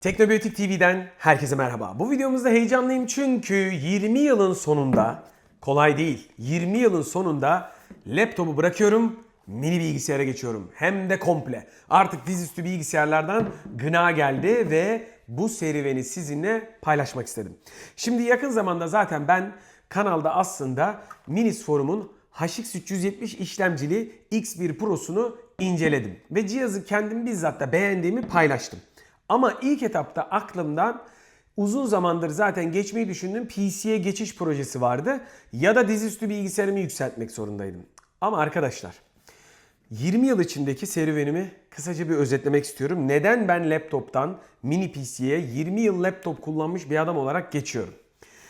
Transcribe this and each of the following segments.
Teknobiyotik TV'den herkese merhaba. Bu videomuzda heyecanlıyım çünkü 20 yılın sonunda, kolay değil, 20 yılın sonunda laptopu bırakıyorum, mini bilgisayara geçiyorum. Hem de komple. Artık dizüstü bilgisayarlardan gına geldi ve bu serüveni sizinle paylaşmak istedim. Şimdi yakın zamanda zaten ben kanalda aslında Minis Forum'un HX 370 işlemcili X1 Pro'sunu inceledim. Ve cihazı kendim bizzat da beğendiğimi paylaştım. Ama ilk etapta aklımdan uzun zamandır zaten geçmeyi düşündüğüm PC'ye geçiş projesi vardı. Ya da dizüstü bilgisayarımı yükseltmek zorundaydım. Ama arkadaşlar 20 yıl içindeki serüvenimi kısaca bir özetlemek istiyorum. Neden ben laptoptan mini PC'ye 20 yıl laptop kullanmış bir adam olarak geçiyorum?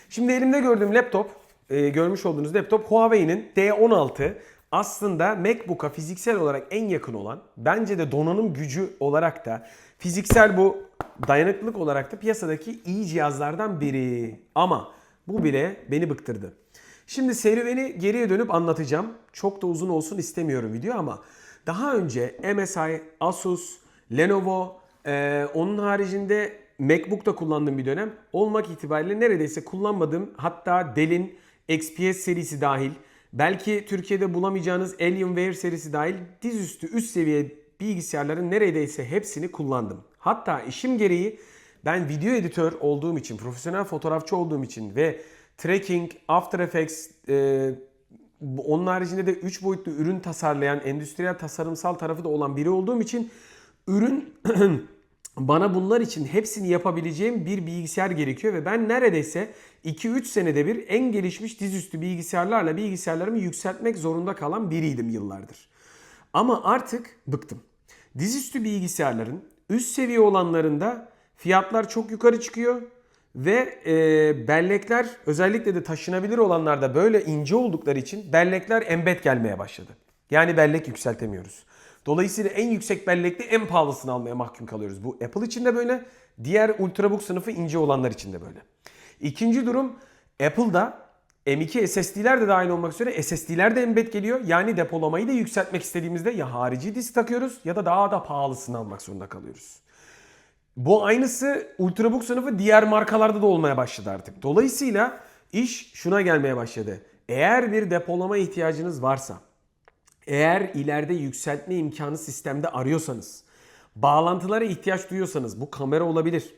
Şimdi elimde gördüğüm laptop, e, görmüş olduğunuz laptop Huawei'nin D16. Aslında MacBook'a fiziksel olarak en yakın olan, bence de donanım gücü olarak da, fiziksel bu dayanıklılık olarak da piyasadaki iyi cihazlardan biri. Ama bu bile beni bıktırdı. Şimdi serüveni geriye dönüp anlatacağım. Çok da uzun olsun istemiyorum video ama daha önce MSI, Asus, Lenovo, e, onun haricinde MacBook'ta kullandığım bir dönem olmak itibariyle neredeyse kullanmadığım hatta Dell'in XPS serisi dahil belki Türkiye'de bulamayacağınız Alienware serisi dahil dizüstü üst seviye bilgisayarların neredeyse hepsini kullandım. Hatta işim gereği ben video editör olduğum için, profesyonel fotoğrafçı olduğum için ve tracking, After Effects, e, onun haricinde de 3 boyutlu ürün tasarlayan, endüstriyel tasarımsal tarafı da olan biri olduğum için ürün bana bunlar için hepsini yapabileceğim bir bilgisayar gerekiyor ve ben neredeyse 2-3 senede bir en gelişmiş dizüstü bilgisayarlarla bilgisayarlarımı yükseltmek zorunda kalan biriydim yıllardır. Ama artık bıktım. Dizüstü bilgisayarların üst seviye olanlarında fiyatlar çok yukarı çıkıyor ve e, bellekler özellikle de taşınabilir olanlarda böyle ince oldukları için bellekler embed gelmeye başladı. Yani bellek yükseltemiyoruz. Dolayısıyla en yüksek bellekli en pahalısını almaya mahkum kalıyoruz. Bu Apple için de böyle, diğer Ultrabook sınıfı ince olanlar için de böyle. İkinci durum Apple'da M2 SSD'ler de dahil olmak üzere SSD'ler de embed geliyor. Yani depolamayı da yükseltmek istediğimizde ya harici disk takıyoruz ya da daha da pahalısını almak zorunda kalıyoruz. Bu aynısı Ultrabook sınıfı diğer markalarda da olmaya başladı artık. Dolayısıyla iş şuna gelmeye başladı. Eğer bir depolama ihtiyacınız varsa, eğer ileride yükseltme imkanı sistemde arıyorsanız, bağlantılara ihtiyaç duyuyorsanız bu kamera olabilir,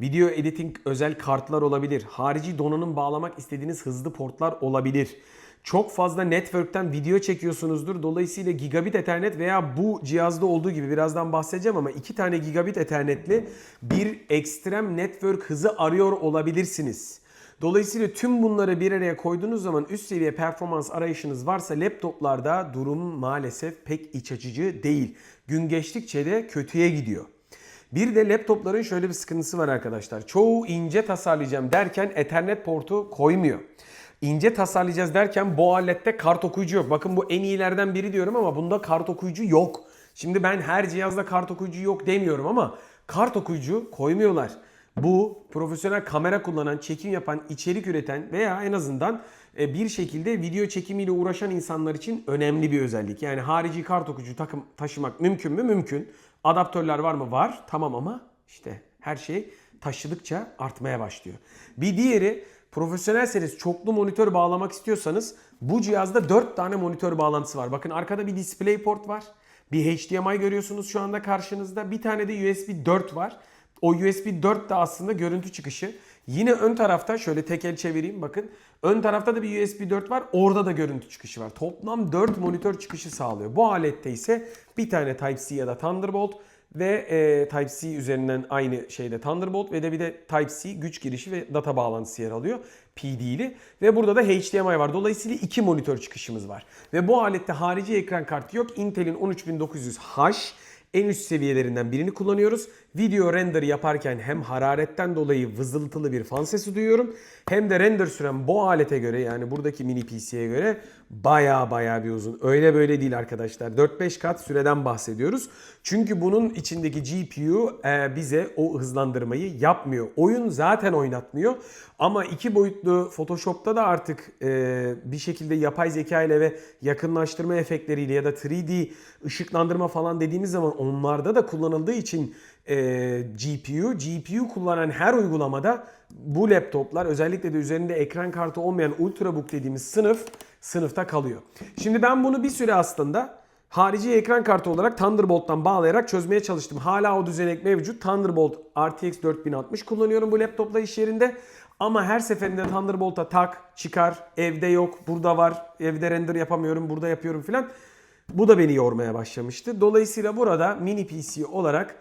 video editing özel kartlar olabilir, harici donanım bağlamak istediğiniz hızlı portlar olabilir. Çok fazla network'ten video çekiyorsunuzdur. Dolayısıyla gigabit ethernet veya bu cihazda olduğu gibi birazdan bahsedeceğim ama 2 tane gigabit ethernetli bir ekstrem network hızı arıyor olabilirsiniz. Dolayısıyla tüm bunları bir araya koyduğunuz zaman üst seviye performans arayışınız varsa laptoplarda durum maalesef pek iç açıcı değil. Gün geçtikçe de kötüye gidiyor. Bir de laptopların şöyle bir sıkıntısı var arkadaşlar. Çoğu ince tasarlayacağım derken Ethernet portu koymuyor. İnce tasarlayacağız derken bu alette kart okuyucu yok. Bakın bu en iyilerden biri diyorum ama bunda kart okuyucu yok. Şimdi ben her cihazda kart okuyucu yok demiyorum ama kart okuyucu koymuyorlar. Bu profesyonel kamera kullanan, çekim yapan, içerik üreten veya en azından e, bir şekilde video çekimiyle uğraşan insanlar için önemli bir özellik. Yani harici kart okuyucu takım taşımak mümkün mü? Mümkün. Adaptörler var mı? Var. Tamam ama işte her şey taşıdıkça artmaya başlıyor. Bir diğeri profesyonelseniz çoklu monitör bağlamak istiyorsanız bu cihazda 4 tane monitör bağlantısı var. Bakın arkada bir DisplayPort var. Bir HDMI görüyorsunuz şu anda karşınızda. Bir tane de USB 4 var. O USB 4 de aslında görüntü çıkışı. Yine ön tarafta şöyle tekel çevireyim bakın. Ön tarafta da bir USB 4 var. Orada da görüntü çıkışı var. Toplam 4 monitör çıkışı sağlıyor. Bu alette ise bir tane Type-C ya da Thunderbolt ve e, Type-C üzerinden aynı şeyde Thunderbolt ve de bir de Type-C güç girişi ve data bağlantısı yer alıyor. PD'li ve burada da HDMI var. Dolayısıyla iki monitör çıkışımız var. Ve bu alette harici ekran kartı yok. Intel'in 13900H en üst seviyelerinden birini kullanıyoruz. Video render yaparken hem hararetten dolayı vızıltılı bir fan sesi duyuyorum. Hem de render süren bu alete göre yani buradaki mini PC'ye göre baya baya bir uzun. Öyle böyle değil arkadaşlar. 4-5 kat süreden bahsediyoruz. Çünkü bunun içindeki GPU e, bize o hızlandırmayı yapmıyor. Oyun zaten oynatmıyor. Ama iki boyutlu Photoshop'ta da artık e, bir şekilde yapay zeka ile ve yakınlaştırma efektleriyle ya da 3D ışıklandırma falan dediğimiz zaman onlarda da kullanıldığı için e, GPU, GPU kullanan her uygulamada bu laptoplar özellikle de üzerinde ekran kartı olmayan Ultrabook dediğimiz sınıf sınıfta kalıyor. Şimdi ben bunu bir süre aslında harici ekran kartı olarak Thunderbolt'tan bağlayarak çözmeye çalıştım. Hala o düzenek mevcut. Thunderbolt RTX 4060 kullanıyorum bu laptopla iş yerinde. Ama her seferinde Thunderbolt'a tak, çıkar, evde yok, burada var, evde render yapamıyorum, burada yapıyorum filan. Bu da beni yormaya başlamıştı. Dolayısıyla burada mini PC olarak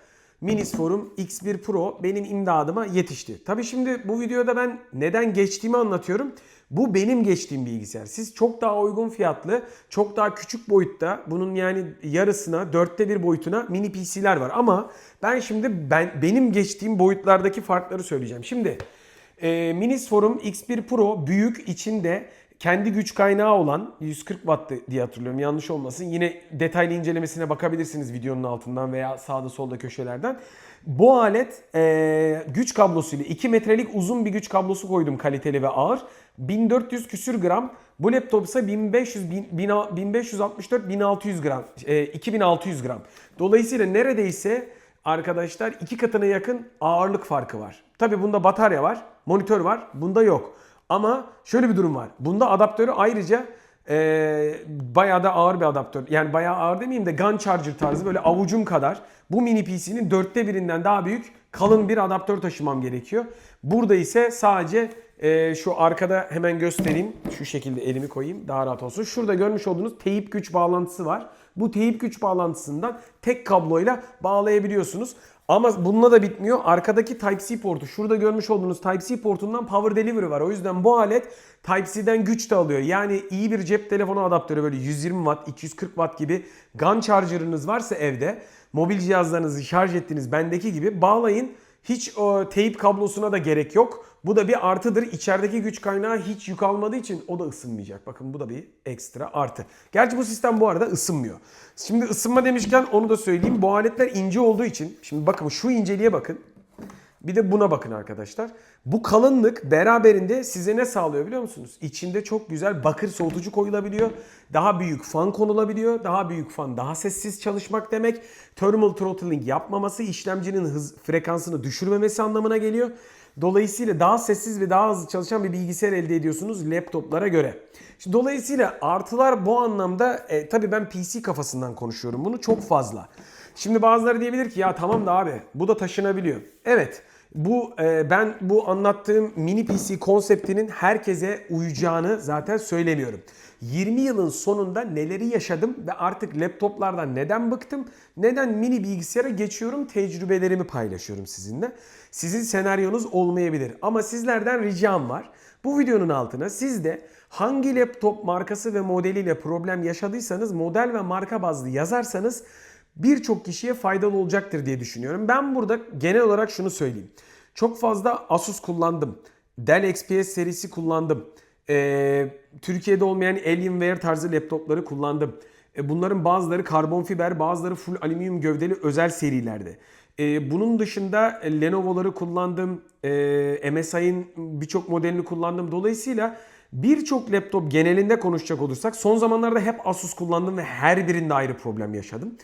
Minis Forum X1 Pro benim imdadıma yetişti. Tabi şimdi bu videoda ben neden geçtiğimi anlatıyorum. Bu benim geçtiğim bilgisayar. Siz çok daha uygun fiyatlı, çok daha küçük boyutta, bunun yani yarısına, dörtte bir boyutuna mini PC'ler var. Ama ben şimdi ben benim geçtiğim boyutlardaki farkları söyleyeceğim. Şimdi e, Minis Forum X1 Pro büyük içinde kendi güç kaynağı olan 140 Watt'tı diye hatırlıyorum yanlış olmasın. Yine detaylı incelemesine bakabilirsiniz videonun altından veya sağda solda köşelerden. Bu alet e, güç kablosuyla 2 metrelik uzun bir güç kablosu koydum kaliteli ve ağır. 1400 küsür gram. Bu laptop ise 1500, 1564 1600 gram. E, 2600 gram. Dolayısıyla neredeyse arkadaşlar iki katına yakın ağırlık farkı var. Tabi bunda batarya var, monitör var. Bunda yok. Ama şöyle bir durum var. Bunda adaptörü ayrıca e, bayağı da ağır bir adaptör. Yani bayağı ağır demeyeyim de gun charger tarzı böyle avucum kadar. Bu mini PC'nin dörtte birinden daha büyük kalın bir adaptör taşımam gerekiyor. Burada ise sadece e, şu arkada hemen göstereyim. Şu şekilde elimi koyayım daha rahat olsun. Şurada görmüş olduğunuz teyip güç bağlantısı var. Bu teyip güç bağlantısından tek kabloyla bağlayabiliyorsunuz. Ama bununla da bitmiyor. Arkadaki Type-C portu, şurada görmüş olduğunuz Type-C portundan power delivery var. O yüzden bu alet Type-C'den güç de alıyor. Yani iyi bir cep telefonu adaptörü böyle 120 watt, 240 watt gibi gun charger'ınız varsa evde, mobil cihazlarınızı şarj ettiğiniz bendeki gibi bağlayın. Hiç o teyp kablosuna da gerek yok. Bu da bir artıdır. İçerideki güç kaynağı hiç yük almadığı için o da ısınmayacak. Bakın bu da bir ekstra artı. Gerçi bu sistem bu arada ısınmıyor. Şimdi ısınma demişken onu da söyleyeyim. Bu aletler ince olduğu için şimdi bakın şu inceliğe bakın. Bir de buna bakın arkadaşlar. Bu kalınlık beraberinde size ne sağlıyor biliyor musunuz? İçinde çok güzel bakır soğutucu koyulabiliyor. Daha büyük fan konulabiliyor. Daha büyük fan daha sessiz çalışmak demek. Thermal throttling yapmaması işlemcinin hız frekansını düşürmemesi anlamına geliyor. Dolayısıyla daha sessiz ve daha hızlı çalışan bir bilgisayar elde ediyorsunuz laptoplara göre. Şimdi dolayısıyla artılar bu anlamda e, tabii ben PC kafasından konuşuyorum bunu çok fazla. Şimdi bazıları diyebilir ki ya tamam da abi bu da taşınabiliyor. Evet bu e, ben bu anlattığım mini PC konseptinin herkese uyacağını zaten söylemiyorum. 20 yılın sonunda neleri yaşadım ve artık laptoplardan neden bıktım, neden mini bilgisayara geçiyorum tecrübelerimi paylaşıyorum sizinle. Sizin senaryonuz olmayabilir ama sizlerden ricam var. Bu videonun altına siz de hangi laptop markası ve modeliyle problem yaşadıysanız model ve marka bazlı yazarsanız birçok kişiye faydalı olacaktır diye düşünüyorum. Ben burada genel olarak şunu söyleyeyim. Çok fazla Asus kullandım. Dell XPS serisi kullandım. Ee, Türkiye'de olmayan Alienware tarzı laptopları kullandım. Ee, bunların bazıları karbon fiber, bazıları full alüminyum gövdeli özel serilerde. Ee, bunun dışında Lenovo'ları kullandım. Ee, MSI'nin birçok modelini kullandım. Dolayısıyla birçok laptop genelinde konuşacak olursak son zamanlarda hep Asus kullandım ve her birinde ayrı problem yaşadım.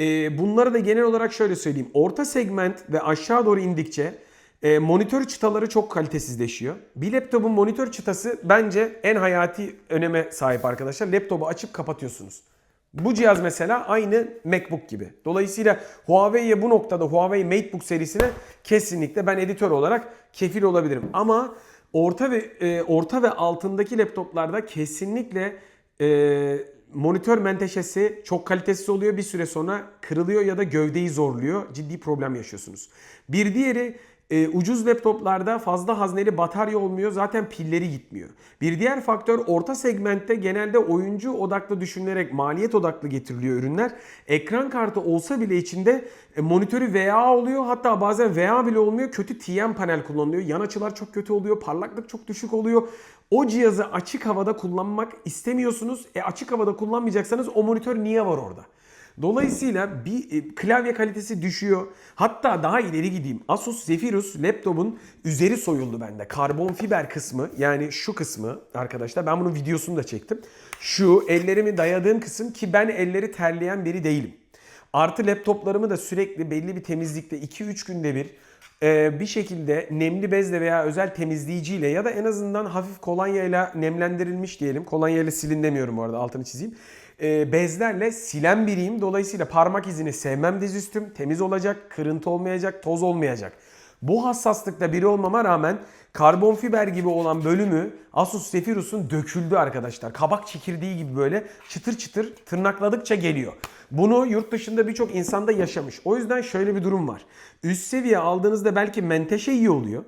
Ee, bunları da genel olarak şöyle söyleyeyim. Orta segment ve aşağı doğru indikçe e, monitör çıtaları çok kalitesizleşiyor. Bir laptopun monitör çıtası bence en hayati öneme sahip arkadaşlar. Laptopu açıp kapatıyorsunuz. Bu cihaz mesela aynı MacBook gibi. Dolayısıyla Huawei'ye bu noktada Huawei MateBook serisine kesinlikle ben editör olarak kefil olabilirim. Ama orta ve e, orta ve altındaki laptoplarda kesinlikle e, monitör menteşesi çok kalitesiz oluyor. Bir süre sonra kırılıyor ya da gövdeyi zorluyor. Ciddi problem yaşıyorsunuz. Bir diğeri e, ucuz laptoplarda fazla hazneli batarya olmuyor. Zaten pilleri gitmiyor. Bir diğer faktör orta segmentte genelde oyuncu odaklı düşünülerek maliyet odaklı getiriliyor ürünler. Ekran kartı olsa bile içinde e, monitörü VA oluyor. Hatta bazen VA bile olmuyor. Kötü TM panel kullanılıyor. Yan açılar çok kötü oluyor. Parlaklık çok düşük oluyor. O cihazı açık havada kullanmak istemiyorsunuz. E açık havada kullanmayacaksanız o monitör niye var orada? Dolayısıyla bir e, klavye kalitesi düşüyor. Hatta daha ileri gideyim. Asus Zephyrus laptopun üzeri soyuldu bende. Karbon fiber kısmı yani şu kısmı arkadaşlar ben bunun videosunu da çektim. Şu ellerimi dayadığım kısım ki ben elleri terleyen biri değilim. Artı laptoplarımı da sürekli belli bir temizlikte 2-3 günde bir bir şekilde nemli bezle veya özel temizleyiciyle ya da en azından hafif kolonyayla nemlendirilmiş diyelim. Kolonyayla silin demiyorum bu arada altını çizeyim. E, bezlerle silen biriyim. Dolayısıyla parmak izini sevmem dizüstüm. Temiz olacak, kırıntı olmayacak, toz olmayacak. Bu hassaslıkta biri olmama rağmen karbon fiber gibi olan bölümü Asus Zephyrus'un döküldü arkadaşlar. Kabak çekirdeği gibi böyle çıtır çıtır tırnakladıkça geliyor. Bunu yurt dışında birçok insanda yaşamış. O yüzden şöyle bir durum var. Üst seviye aldığınızda belki menteşe iyi oluyor.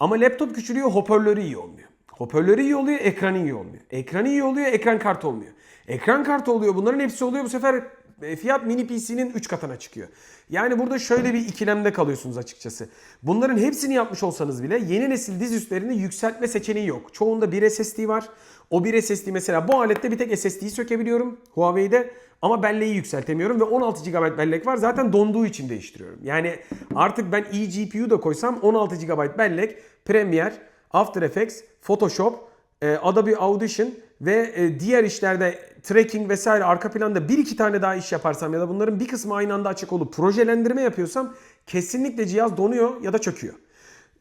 Ama laptop küçülüyor, hoparlörü iyi olmuyor. Hoparlörü iyi oluyor, ekranı iyi olmuyor. Ekranı iyi oluyor, ekran kartı olmuyor. Ekran kartı oluyor, bunların hepsi oluyor. Bu sefer fiyat mini PC'nin 3 katına çıkıyor. Yani burada şöyle bir ikilemde kalıyorsunuz açıkçası. Bunların hepsini yapmış olsanız bile yeni nesil dizüstlerini yükseltme seçeneği yok. Çoğunda bir SSD var. O bir SSD mesela bu alette bir tek SSD'yi sökebiliyorum Huawei'de ama belleği yükseltemiyorum ve 16 GB bellek var. Zaten donduğu için değiştiriyorum. Yani artık ben eGPU da koysam 16 GB bellek Premiere, After Effects, Photoshop, e, Adobe Audition ve e, diğer işlerde tracking vesaire arka planda bir iki tane daha iş yaparsam ya da bunların bir kısmı aynı anda açık olup projelendirme yapıyorsam kesinlikle cihaz donuyor ya da çöküyor.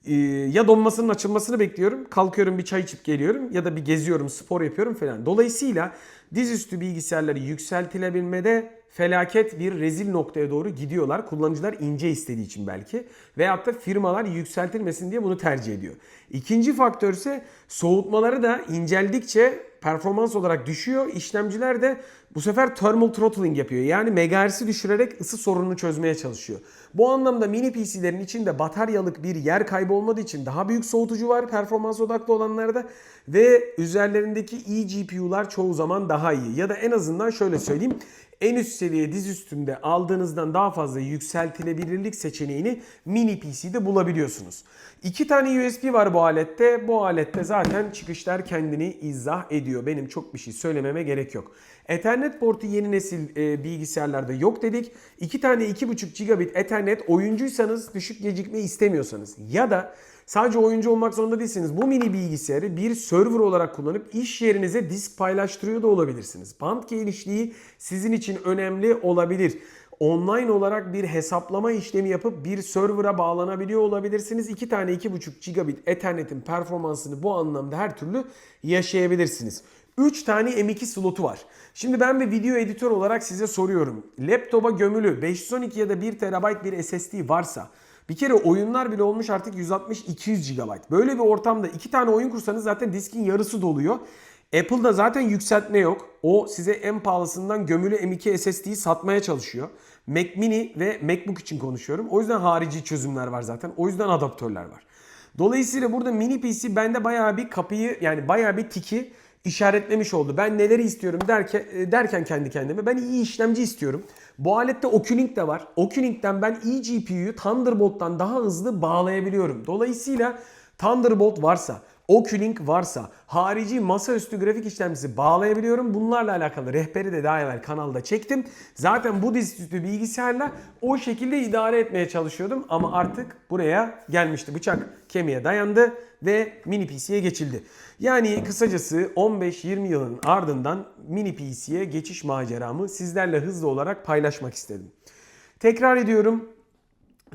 Ee, ya donmasının açılmasını bekliyorum. Kalkıyorum bir çay içip geliyorum ya da bir geziyorum, spor yapıyorum falan. Dolayısıyla dizüstü bilgisayarları yükseltilebilmede felaket bir rezil noktaya doğru gidiyorlar. Kullanıcılar ince istediği için belki. Veyahut da firmalar yükseltilmesin diye bunu tercih ediyor. İkinci faktör ise soğutmaları da inceldikçe performans olarak düşüyor. İşlemciler de bu sefer thermal throttling yapıyor. Yani megahertz'i düşürerek ısı sorununu çözmeye çalışıyor. Bu anlamda mini PC'lerin içinde bataryalık bir yer kaybı olmadığı için daha büyük soğutucu var performans odaklı olanlarda ve üzerlerindeki eGPU'lar çoğu zaman daha iyi. Ya da en azından şöyle söyleyeyim en üst seviye diz üstünde aldığınızdan daha fazla yükseltilebilirlik seçeneğini mini PC'de bulabiliyorsunuz. İki tane USB var bu alette. Bu alette zaten çıkışlar kendini izah ediyor. Benim çok bir şey söylememe gerek yok. Ethernet portu yeni nesil e, bilgisayarlarda yok dedik. İki tane 2.5 gigabit Ethernet oyuncuysanız düşük gecikme istemiyorsanız ya da Sadece oyuncu olmak zorunda değilsiniz. Bu mini bilgisayarı bir server olarak kullanıp iş yerinize disk paylaştırıyor da olabilirsiniz. Band genişliği sizin için önemli olabilir. Online olarak bir hesaplama işlemi yapıp bir server'a bağlanabiliyor olabilirsiniz. 2 tane 2.5 gigabit Ethernet'in performansını bu anlamda her türlü yaşayabilirsiniz. 3 tane M2 slotu var. Şimdi ben bir video editör olarak size soruyorum. Laptopa gömülü 512 ya da 1 TB bir SSD varsa bir kere oyunlar bile olmuş artık 160-200 GB. Böyle bir ortamda iki tane oyun kursanız zaten diskin yarısı doluyor. Apple'da zaten yükseltme yok. O size en pahalısından gömülü M2 SSD'yi satmaya çalışıyor. Mac Mini ve MacBook için konuşuyorum. O yüzden harici çözümler var zaten. O yüzden adaptörler var. Dolayısıyla burada mini PC bende bayağı bir kapıyı yani bayağı bir tiki işaretlemiş oldu. Ben neleri istiyorum derken, derken kendi kendime ben iyi işlemci istiyorum. Bu alette Oculink de var. Oculink'ten ben eGPU'yu Thunderbolt'tan daha hızlı bağlayabiliyorum. Dolayısıyla Thunderbolt varsa, Oculink varsa, harici masaüstü grafik işlemcisi bağlayabiliyorum. Bunlarla alakalı rehberi de daha evvel kanalda çektim. Zaten bu dizüstü bilgisayarla o şekilde idare etmeye çalışıyordum. Ama artık buraya gelmişti. Bıçak kemiğe dayandı ve mini PC'ye geçildi. Yani kısacası 15-20 yılın ardından mini PC'ye geçiş maceramı sizlerle hızlı olarak paylaşmak istedim. Tekrar ediyorum.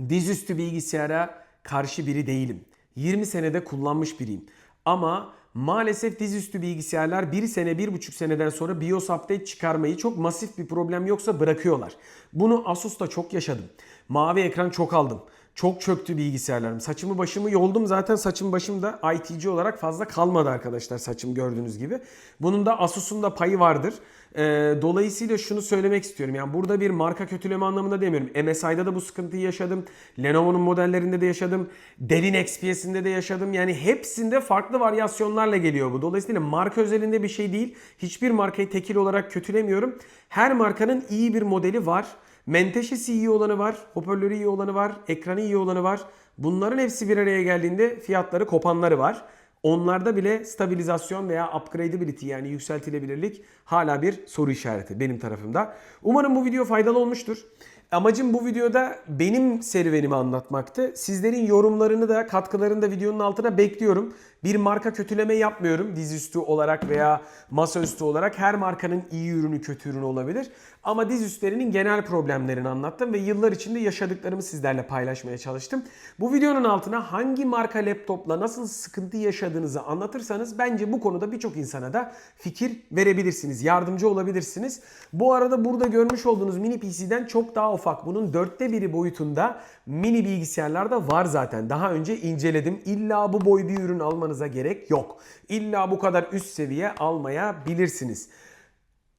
Dizüstü bilgisayara karşı biri değilim. 20 senede kullanmış biriyim. Ama maalesef dizüstü bilgisayarlar 1 sene 1,5 seneden sonra BIOS update çıkarmayı çok masif bir problem yoksa bırakıyorlar. Bunu Asus'ta çok yaşadım. Mavi ekran çok aldım. Çok çöktü bilgisayarlarım. Saçımı başımı yoldum zaten saçım başım da ITC olarak fazla kalmadı arkadaşlar saçım gördüğünüz gibi. Bunun da Asus'un da payı vardır. Ee, dolayısıyla şunu söylemek istiyorum. Yani burada bir marka kötüleme anlamında demiyorum. MSI'da da bu sıkıntıyı yaşadım. Lenovo'nun modellerinde de yaşadım. Dell'in XPS'inde de yaşadım. Yani hepsinde farklı varyasyonlarla geliyor bu. Dolayısıyla marka özelinde bir şey değil. Hiçbir markayı tekil olarak kötülemiyorum. Her markanın iyi bir modeli var. Menteşesi iyi olanı var, hoparlörü iyi olanı var, ekranı iyi olanı var. Bunların hepsi bir araya geldiğinde fiyatları kopanları var. onlarda bile stabilizasyon veya upgradability yani yükseltilebilirlik hala bir soru işareti benim tarafımda. Umarım bu video faydalı olmuştur. Amacım bu videoda benim serüvenimi anlatmaktı. Sizlerin yorumlarını da katkılarını da videonun altına bekliyorum. Bir marka kötüleme yapmıyorum dizüstü olarak veya masaüstü olarak. Her markanın iyi ürünü kötü ürünü olabilir. Ama dizüstlerinin genel problemlerini anlattım ve yıllar içinde yaşadıklarımı sizlerle paylaşmaya çalıştım. Bu videonun altına hangi marka laptopla nasıl sıkıntı yaşadığınızı anlatırsanız bence bu konuda birçok insana da fikir verebilirsiniz, yardımcı olabilirsiniz. Bu arada burada görmüş olduğunuz mini PC'den çok daha ufak. Bunun dörtte biri boyutunda mini bilgisayarlar da var zaten. Daha önce inceledim. İlla bu boy bir ürün almanıza gerek yok. İlla bu kadar üst seviye almayabilirsiniz.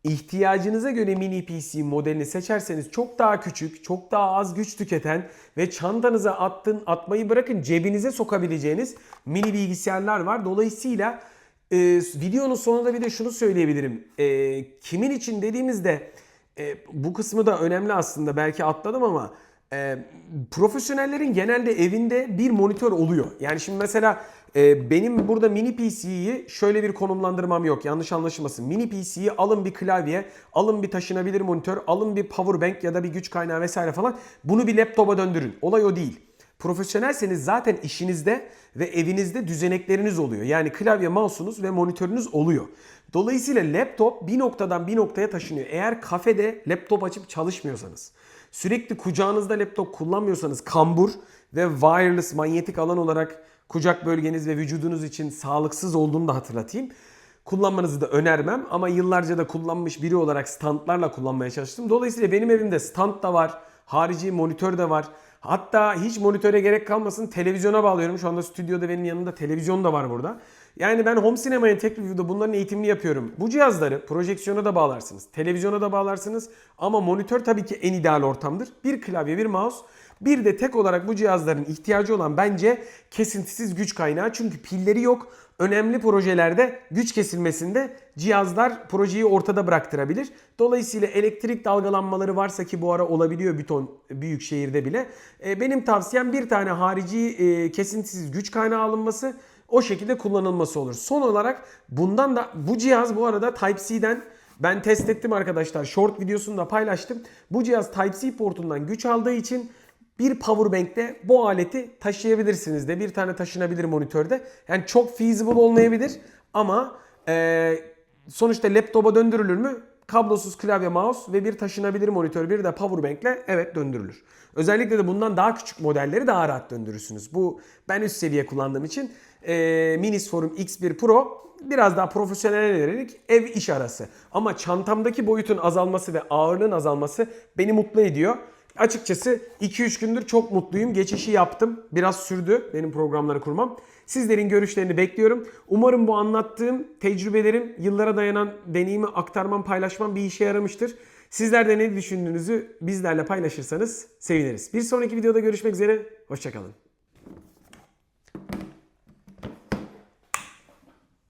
İhtiyacınıza göre mini PC modelini seçerseniz çok daha küçük, çok daha az güç tüketen ve çantanıza attın, atmayı bırakın cebinize sokabileceğiniz mini bilgisayarlar var. Dolayısıyla e, videonun sonunda bir de şunu söyleyebilirim. E, kimin için dediğimizde e, bu kısmı da önemli aslında belki atladım ama e, profesyonellerin genelde evinde bir monitör oluyor. Yani şimdi mesela e, benim burada mini PC'yi şöyle bir konumlandırmam yok yanlış anlaşılmasın. Mini PC'yi alın bir klavye, alın bir taşınabilir monitör, alın bir power bank ya da bir güç kaynağı vesaire falan. Bunu bir laptopa döndürün. Olay o değil. Profesyonelseniz zaten işinizde ve evinizde düzenekleriniz oluyor. Yani klavye, mouse'unuz ve monitörünüz oluyor. Dolayısıyla laptop bir noktadan bir noktaya taşınıyor. Eğer kafede laptop açıp çalışmıyorsanız, sürekli kucağınızda laptop kullanmıyorsanız kambur ve wireless manyetik alan olarak kucak bölgeniz ve vücudunuz için sağlıksız olduğunu da hatırlatayım. Kullanmanızı da önermem ama yıllarca da kullanmış biri olarak standlarla kullanmaya çalıştım. Dolayısıyla benim evimde stand da var, harici monitör de var. Hatta hiç monitöre gerek kalmasın televizyona bağlıyorum. Şu anda stüdyoda benim yanımda televizyon da var burada. Yani ben Home Cinema'ya tek review'da bunların eğitimini yapıyorum. Bu cihazları projeksiyona da bağlarsınız, televizyona da bağlarsınız ama monitör tabii ki en ideal ortamdır. Bir klavye, bir mouse, bir de tek olarak bu cihazların ihtiyacı olan bence kesintisiz güç kaynağı. Çünkü pilleri yok. Önemli projelerde güç kesilmesinde cihazlar projeyi ortada bıraktırabilir. Dolayısıyla elektrik dalgalanmaları varsa ki bu ara olabiliyor bir ton büyük şehirde bile. E, benim tavsiyem bir tane harici e, kesintisiz güç kaynağı alınması o şekilde kullanılması olur. Son olarak bundan da bu cihaz bu arada Type-C'den ben test ettim arkadaşlar. Short videosunu da paylaştım. Bu cihaz Type-C portundan güç aldığı için bir powerbank'te bu aleti taşıyabilirsiniz de. Bir tane taşınabilir monitörde. Yani çok feasible olmayabilir ama e, sonuçta laptopa döndürülür mü? Kablosuz klavye, mouse ve bir taşınabilir monitör, bir de powerbank'le evet döndürülür. Özellikle de bundan daha küçük modelleri daha rahat döndürürsünüz. Bu ben üst seviye kullandığım için e, Minis Forum X1 Pro biraz daha profesyonel yönelik ev iş arası. Ama çantamdaki boyutun azalması ve ağırlığın azalması beni mutlu ediyor. Açıkçası 2-3 gündür çok mutluyum. Geçişi yaptım. Biraz sürdü benim programları kurmam. Sizlerin görüşlerini bekliyorum. Umarım bu anlattığım tecrübelerim, yıllara dayanan deneyimi aktarmam, paylaşmam bir işe yaramıştır. Sizler de ne düşündüğünüzü bizlerle paylaşırsanız seviniriz. Bir sonraki videoda görüşmek üzere. Hoşçakalın.